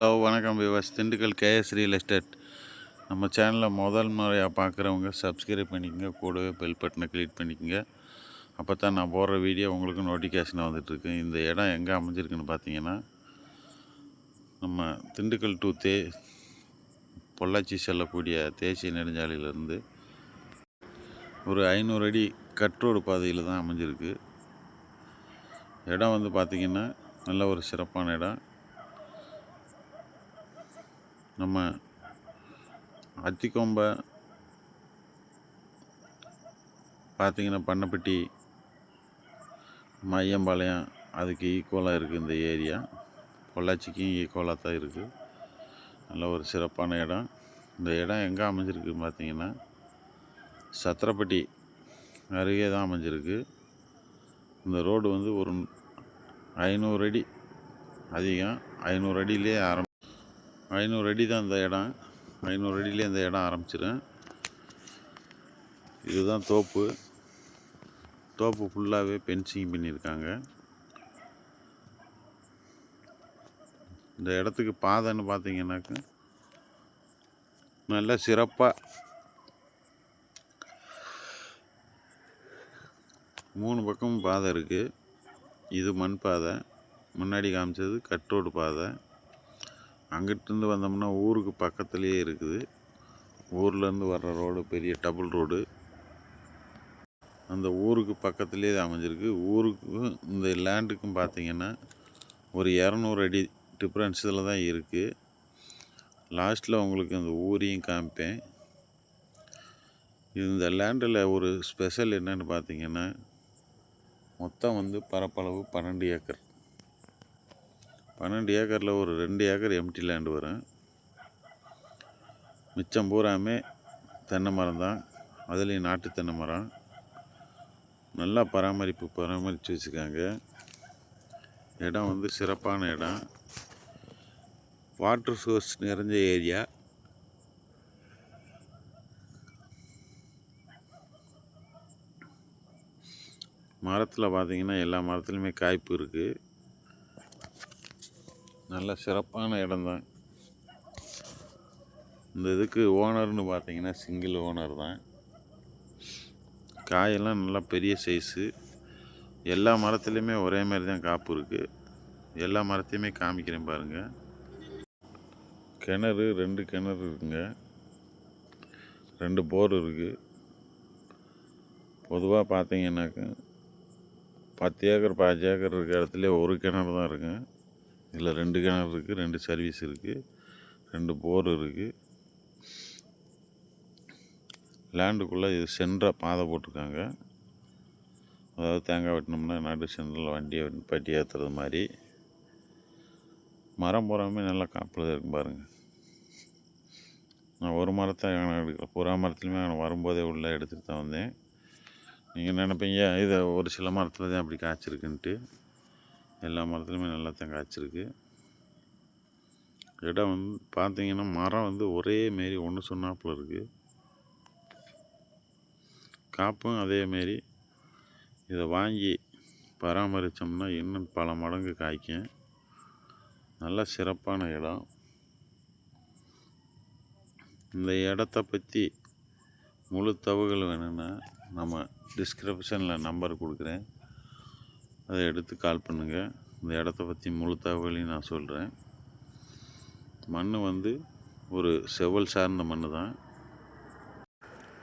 Hello வணக்கம் Vivas Dindigul KS real estate நம்ம சேனலை முதல் முறையாக பார்க்குறவங்க சப்ஸ்கிரைப் பண்ணிக்கங்க. கூடவே பெல் பட்டனை கிளிக் பண்ணிக்கங்க. அப்போ தான் நான் போடுற வீடியோ உங்களுக்கு நோட்டிஃபிகேஷனாக வந்துட்டுருக்கு இந்த இடம் எங்கே அமைஞ்சிருக்குன்னு பார்த்தீங்கன்னா நம்ம திண்டுக்கல் டு தே பொள்ளாச்சி செல்லக்கூடிய தேசிய நெடுஞ்சாலையிலேருந்து ஒரு ஐநூறு அடி கட்ரோடு பாதையில் தான் அமைஞ்சிருக்கு. இடம் வந்து பார்த்திங்கன்னா நல்ல ஒரு சிறப்பான இடம். நம்ம அத்திக்கொம்ப பார்த்திங்கன்னா பண்ணப்பட்டி மையம்பாளையம் அதுக்கு ஈக்குவலாக இருக்குது இந்த ஏரியா பொள்ளாச்சிக்கும் ஈக்குவலாக தான் இருக்குது நல்ல ஒரு சிறப்பான இடம். இந்த இடம் எங்கே அமைஞ்சிருக்கு பார்த்தீங்கன்னா சத்திரப்பட்டி அருகே தான் அமைஞ்சிருக்கு. இந்த ரோடு வந்து ஒரு ஐநூறு அடி அதிகம் ஐநூறு அடியிலே ஆரம்பி ஐநூறு அடி தான் இந்த இடம். ஐநூறு அடியிலே இந்த இடம் ஆரம்பிச்சிடும் இதுதான் தோப்பு. தோப்பு ஃபுல்லாகவே பென்சிங் பண்ணியிருக்காங்க. இந்த இடத்துக்கு பாதைன்னு பார்த்தீங்கன்னாக்க நல்ல சிறப்பாக மூணு பக்கமும் பாதை இருக்குது இது மண் பாதை. முன்னாடி காமிச்சது கட்ரோடு பாதை. அங்கிட்டிருந்து வந்தோம்னா ஊருக்கு பக்கத்துலேயே இருக்குது. ஊர்லேருந்து வர்ற ரோடு பெரிய டபுள் ரோடு. அந்த ஊருக்கு பக்கத்துலேயே இது அமைஞ்சிருக்கு. ஊருக்கும் இந்த லேண்டுக்கும் பார்த்தீங்கன்னா ஒரு இரநூறு அடி டிஃப்ரென்ஸ் இதில் தான் இருக்குது லாஸ்ட்டில் உங்களுக்கு இந்த ஊரையும் காமிப்பேன். இந்த லேண்டில் ஒரு ஸ்பெஷல் என்னென்னு பார்த்தீங்கன்னா மொத்தம் வந்து பரப்பளவு பன்னெண்டு ஏக்கர். பன்னெண்டு ஏக்கரில் ஒரு ரெண்டு ஏக்கர் எம்டி லேண்டு வரும். மிச்சம் பூராமே தென்னை மரம் தான். அதுலேயும் நாட்டு தென்னை மரம். நல்லா பராமரிப்பு பராமரித்து வச்சுருக்காங்க இடம் வந்து சிறப்பான இடம். வாட்டர் சோர்ஸ் நிறைஞ்ச ஏரியா மரத்தில் பார்த்திங்கன்னா எல்லா மரத்துலையுமே காய்ப்பு இருக்குது நல்ல சிறப்பான இடம்தான். இந்த இதுக்கு ஓனர்னு பார்த்தீங்கன்னா சிங்கிள் ஓனர் தான். காயெல்லாம் நல்லா பெரிய சைஸு. எல்லா மரத்துலேயுமே ஒரே மாதிரி தான் காப்பு இருக்குது எல்லா மரத்தையுமே காமிக்கிறேன் பாருங்கள் கிணறு ரெண்டு கிணறு இருக்குங்க. ரெண்டு போர் இருக்குது பொதுவாக பார்த்தீங்கன்னாக்க பத்து ஏக்கர் பாஞ்சு ஏக்கர் இருக்கிற இடத்துல ஒரு கிணறு தான் இருக்குங்க. இதில் ரெண்டு கிணறு இருக்குது ரெண்டு சர்வீஸ் இருக்குது ரெண்டு போர் இருக்குது லேண்டுக்குள்ளே இது சென்ட்ராக பாதை போட்டிருக்காங்க. அதாவது தேங்காய் வெட்டினோம்னா நடு சென்டரில் வண்டியை பட்டி ஏற்றுறது மாதிரி. மரம் பூராமே நல்லா காப்பில் இருக்கு இருக்கும் பாருங்கள் நான் ஒரு மரத்தை எடுக்கல புறா மரத்துலையுமே நான் வரும்போதே உள்ளே எடுத்துகிட்டு தான் வந்தேன். நீங்கள் நினைப்பீங்க இதை ஒரு சில மரத்தில் தான் அப்படி காய்ச்சிருக்குன்ட்டு. எல்லா மரத்துலையுமே நல்லா தான் காய்ச்சிருக்கு இடம் வந்து பார்த்தீங்கன்னா மரம் வந்து ஒரே மாரி ஒன்று சொன்னாப்புல இருக்குது காப்பும் அதேமாரி இதை வாங்கி பராமரித்தோம்னா இன்னும் பல மடங்கு காய்க்கும். நல்ல சிறப்பான இடம். இந்த இடத்த பற்றி முழு தகவல் வேணும்னா நம்ம டிஸ்கிரிப்ஷனில் நம்பர் கொடுக்குறேன். அதை எடுத்து கால் பண்ணுங்கள் இந்த இடத்த பற்றி முழு தகவலையும் நான் சொல்கிறேன் மண் வந்து ஒரு செவல் சார்ந்த மண் தான்.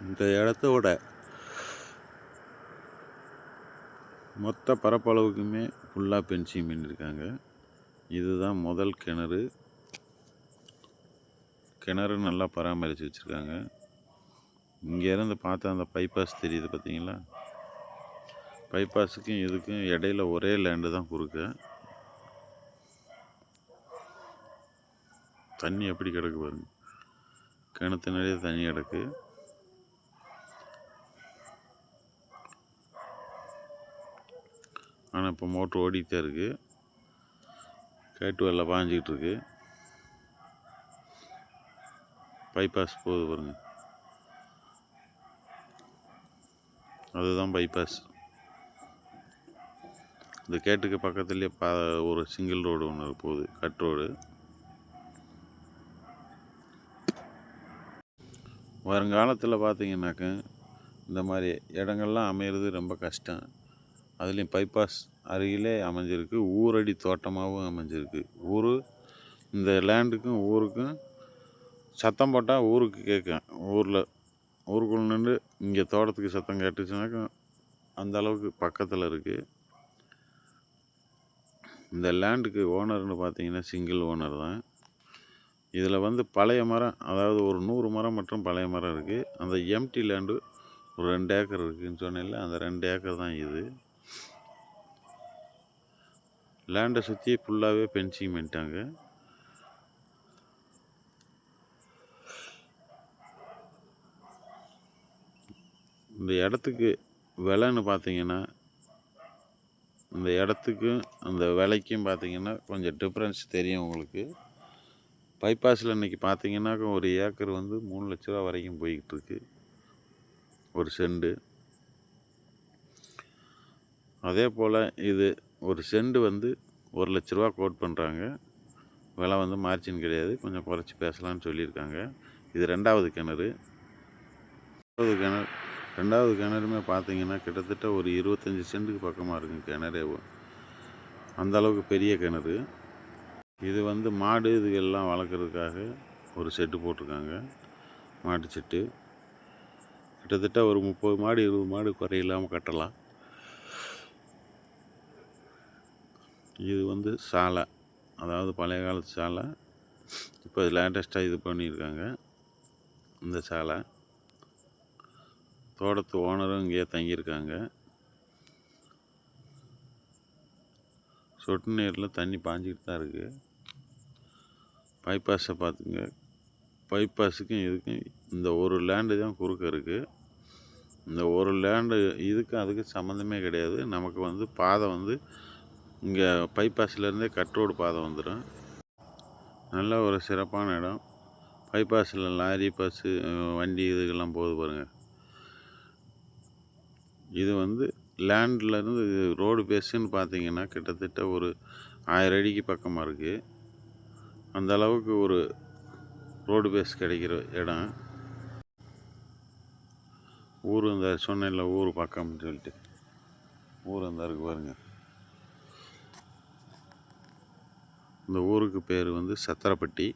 இந்த இடத்தோட மொத்த பரப்பளவுக்குமே ஃபுல்லாக பென்சிங் பண்ணியிருக்காங்க இதுதான் முதல் கிணறு. கிணறு நல்லா பராமரித்து வச்சுருக்காங்க. இங்கேருந்து பார்த்தா அந்த பைபாஸ் தெரியுது பார்த்தீங்களா பைபாஸுக்கும் இதுக்கும் இடையில ஒரே லேண்டு தான் குறுக்க. தண்ணி எப்படி கிடக்கு பாருங்க. கிணத்து நிறைய தண்ணி கிடக்கு. ஆனால் இப்போ மோட்ரு ஓடிக்கிட்டே இருக்குது கேட்டு வெள்ளை பாஞ்சிக்கிட்டு இருக்கு. பைபாஸ் போகுது பாருங்க. அதுதான் பைபாஸ் இந்த கேட்டுக்கு பக்கத்துலேயே ப ஒரு சிங்கிள் ரோடு ஒன்று போகுது. கட் ரோடு வருங்காலத்தில் பார்த்தீங்கன்னாக்க இந்த மாதிரி இடங்கள்லாம் அமையிறது ரொம்ப கஷ்டம். அதுலேயும் பைபாஸ் அருகிலே அமைஞ்சிருக்கு. ஊரடி தோட்டமாகவும் அமைஞ்சிருக்கு. ஊர் இந்த லேண்டுக்கும் ஊருக்கும் சத்தம் போட்டால் ஊருக்கு கேட்கும். ஊரில் ஊருக்குள்ள நின்று இங்கே தோட்டத்துக்கு சத்தம் கேட்டுச்சுனாக்கா அந்த அளவுக்கு பக்கத்தில் இருக்குது இந்த லேண்டுக்கு ஓனர்னு பார்த்தீங்கன்னா சிங்கிள் ஓனர் தான். இதில் வந்து பழைய மரம் அதாவது ஒரு நூறு மரம் மற்றும் பழைய மரம் இருக்குது அந்த எம்டி லேண்டு ஒரு ரெண்டு ஏக்கர் இருக்குதுன்னு சொன்னேன்ல அந்த ரெண்டு ஏக்கர் தான் இது. லேண்டை சுற்றி ஃபுல்லாகவே பென்சிங் பண்ணிட்டாங்க. இந்த இடத்துக்கு விலைன்னு பார்த்தீங்கன்னா இந்த இடத்துக்கும் அந்த விலைக்கும் பார்த்தீங்கன்னா கொஞ்சம் டிஃப்ரென்ஸ் தெரியும் உங்களுக்கு. பைபாஸில் இன்றைக்கி பார்த்தீங்கன்னாக்கா ஒரு ஏக்கர் வந்து மூணு லட்ச ரூபா வரைக்கும் போய்கிட்டு இருக்கு ஒரு செண்டு. அதே போல் இது ஒரு செண்டு வந்து ஒரு லட்ச ரூபா கோட் பண்ணுறாங்க விலை வந்து மார்ஜின் கிடையாது. கொஞ்சம் குறைச்சி பேசலான்னு சொல்லியிருக்காங்க. இது ரெண்டாவது கிணறு. ரெண்டாவது கிணறு. ரெண்டாவது கிணறுமே பார்த்தீங்கன்னா கிட்டத்தட்ட ஒரு இருபத்தஞ்சி சென்ட்டுக்கு பக்கமாக இருக்குங்க கிணறே. அந்த அளவுக்கு பெரிய கிணறு. இது வந்து மாடு இதுகெல்லாம் வளர்க்குறதுக்காக ஒரு செட்டு போட்டிருக்காங்க. மாட்டு செட்டு. கிட்டத்தட்ட ஒரு முப்பது மாடு இருபது மாடு குறையில்லாமல் கட்டலாம். இது வந்து சாலை. அதாவது பழைய காலத்து சாலை. இப்போ லேட்டஸ்ட்டாக இது பண்ணியிருக்காங்க. இந்த சாலை. தோட்டத்து ஓனரும் இங்கேயே தங்கியிருக்காங்க. சொட்டு நீரில் தண்ணி பாஞ்சிக்கிட்டு தான் இருக்குது பைபாஸை பார்த்துங்க. பைபாஸுக்கும் இதுக்கும் இந்த ஒரு லேண்டு தான் குறுக்க இருக்குது இந்த ஒரு லேண்டு இதுக்கும் அதுக்கும் சம்மந்தமே கிடையாது. நமக்கு வந்து பாதை வந்து இங்கே பைபாஸ்லேருந்தே கட் ரோடு பாதை வந்துடும் நல்ல ஒரு சிறப்பான இடம். பைபாஸில் லாரி பஸ்ஸு வண்டி இதுக்கெல்லாம் போகுது பாருங்கள் இது வந்து லேண்ட்லேருந்து ரோடு பேஸுன்னு பார்த்தீங்கன்னா கிட்டத்தட்ட ஒரு ஆயிரம் அடிக்கு பக்கமாக இருக்குது அந்த அளவுக்கு ஒரு ரோடு பேஸ் கிடைக்கிற இடம். ஊர் இந்த சொன்னேன்ல ஊர் பக்கம்னு சொல்லிட்டு. ஊர் அந்த இருக்கு பாருங்கள் இந்த ஊருக்கு பேர் வந்து சத்திரப்பட்டி.